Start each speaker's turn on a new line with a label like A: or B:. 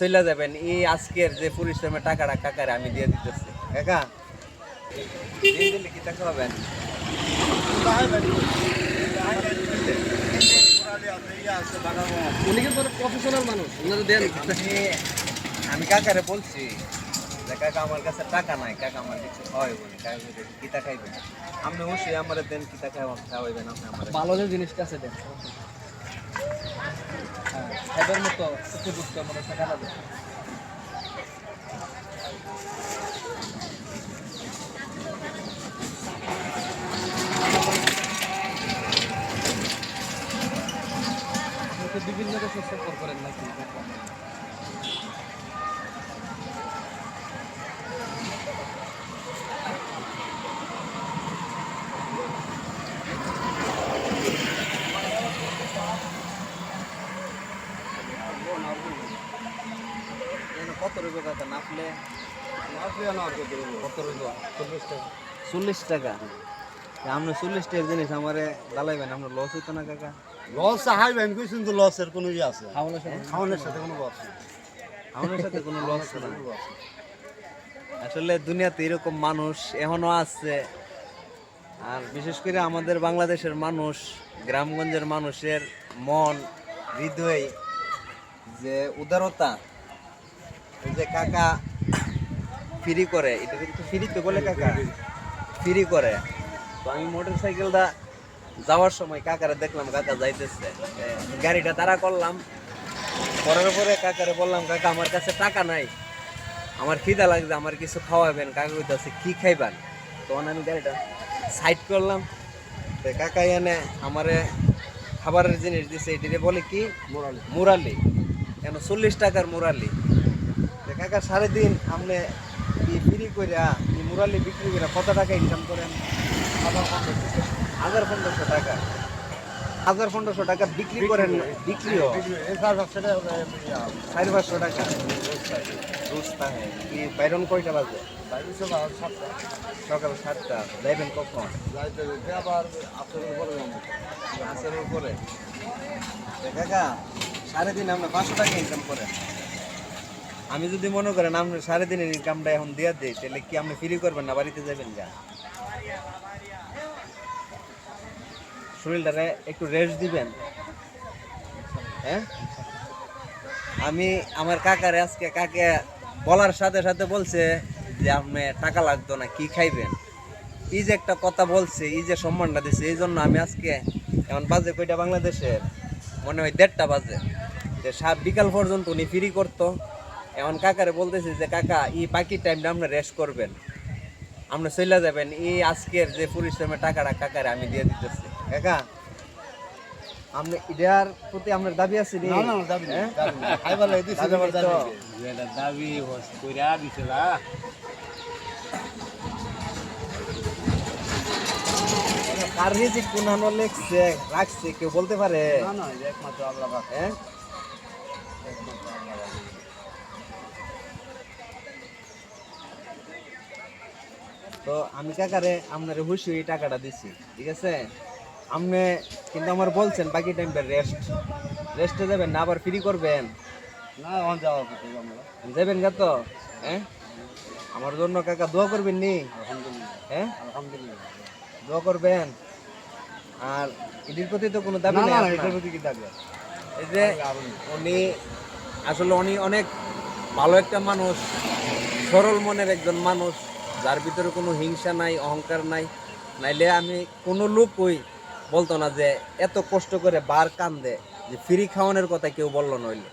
A: চলে যাবেন এই আজকের যে পরিশ্রমের টাকাটা কাকারে আমি দিয়ে দিতেছি। কাকা দিন দিলে কি টাকা পাবেন
B: উনি কিন্তু প্রফেশনাল মানুষ দেন।
A: আমি কাকারে বলছি কাকা আমার কাছে টাকা নাই কাকা আমার কিছু হয় বলছে, কিতা খাইবেন আপনি অবশ্যই আমার দেন কিতা খাওয়া খাওয়াইবেন আপনি আমার
B: ভালো যে জিনিসটা আছে দেন। এবার মতো উপযুক্ত মনে আপনি তো বিভিন্ন দেশের সফর করেন নাকি
A: এখানে কত রইব কাকা নাপলে
B: চল্লিশ টাকা।
A: আপনি চল্লিশ টাকা জিনিস আমারে দালাইবেন আপনার লস হইতো না কাকা?
C: লস হাইবেন কই কিন্তু লসের কোনো ইয়ে আছে।
B: খাওয়ানোর সাথে
C: খাওয়ানোর সাথে কোনো লস
A: আমার সাথে কোনো লস না আসলে দুনিয়াতে এরকম মানুষ এখনও আছে। আর বিশেষ করে আমাদের বাংলাদেশের মানুষ গ্রামগঞ্জের মানুষের মন হৃদয় যে উদারতা যে কাকা ফ্রি করে, এটা কিন্তু ফ্রি তো বলে কাকা? ফ্রি করে। তো আমি মোটর সাইকেলটা যাওয়ার সময় কাকারে দেখলাম, কাকা যাইতেছে। গাড়িটা তারা করলাম। করার পরে কাকারে বললাম, কাকা, আমার কাছে টাকা নাই। আমার খিদা লাগছে, আমার কিছু খাওয়াবেন। কাকা কইতাছে, কি খাইবেন? তখন আমি গাড়িটা সাইড করলাম। কাকা এনে আমারে খাবারের জিনিস দিছে, এটিরে বলে কি?
C: মুরালি।
A: মুরালি। কেন চল্লিশ টাকার মুরালি। কাকা সাড়ে দিন আপনি কি ফ্রি কইরা এই মুরালি বিক্রি করে কত টাকা ইনকাম করেন? হাজার পনেরোশো টাকা। হাজার পনেরোশো টাকা বিক্রি করেন বিক্রিও সাড়ে পাঁচশো টাকা হ্যাঁ কি বাইরন কয়টা বাজে? সকাল সাতটা যাইবেন কখন? আসার উপরে তো কাকা সাড়ে দিন আমরা পাঁচশো টাকা ইনকাম করেন। আমি যদি মনে করেন আপনি সাড়ে দিনের ইনকামটা এখন দিয়ে দিই, তাহলে কি আপনি ফ্রি করবেন না? বাড়িতে যাবেন যা শরীরটারে একটু রেস্ট দিবেন। হ্যাঁ? আমি আমার কাকারে আজকে কাকে বলার সাথে সাথে বলছে যে আপনি টাকা লাগতো না, কি খাইবেন? এই যে একটা কথা বলছে, এই যে সম্মানটা দিছে, এই জন্য আমি আজকে এখন বাজে কইটা বাংলাদেশের? মনে হয় দেড়টা বাজে। যে সাত বিকাল পর্যন্ত উনি ফ্রি করতো। এখন কাকারে বলতেছে যে কাকা এই বাকি টাইমটা আপনি রেস্ট করবেন। আপনি চলে যাবেন। এই আজকের যে পরিশ্রমের টাকাটা কাকারে আমি দিয়ে দিতেছি। কাকা আপনি এটার প্রতি আপনার দাবি আছে নি?
C: না, না, দাবি নেই? দাবি নেই। খাইবার লাগে দিছি,
A: দাবি
C: আবার দাবি নেই।
B: কইরা দিছিল
A: কার রিজিক কোন লেখছে রাখছে কেউ বলতে পারে?
C: না, না, একমাত্র আল্লাহ
A: হ্যাঁ?
C: একমাত্র আল্লাহ
A: তো আমি কাকারে আপনার হুশি এই টাকাটা দিছি ঠিক আছে? আপনি কিন্তু আমার বলছেন বাকি টাইমটা রেস্ট রেস্টে যাবেন না আবার ফ্রি করবেন।
C: না, যাওয়া।
A: যাবেন গা তো হ্যাঁ? আমার জন্য কাকা দোয়া করবেন নি? হ্যাঁ?
C: আলহামদুলিল্লাহ।
A: দোয়া করবেন। আর এটির প্রতি তো কোনো দাবি
C: না,
A: নেই।
C: এটার প্রতি কি দাবি?
A: এই যে উনি আসলে উনি অনেক ভালো একটা মানুষ সরল মনের একজন মানুষ। যার ভিতরে কোনো হিংসা নাই, অহংকার নাই, নাইলে আমি কোনো লোক ওই বলতো না যে এত কষ্ট করে বার কান দে যে ফ্রি খাওয়ানোর কথা কেউ বলল নইলে।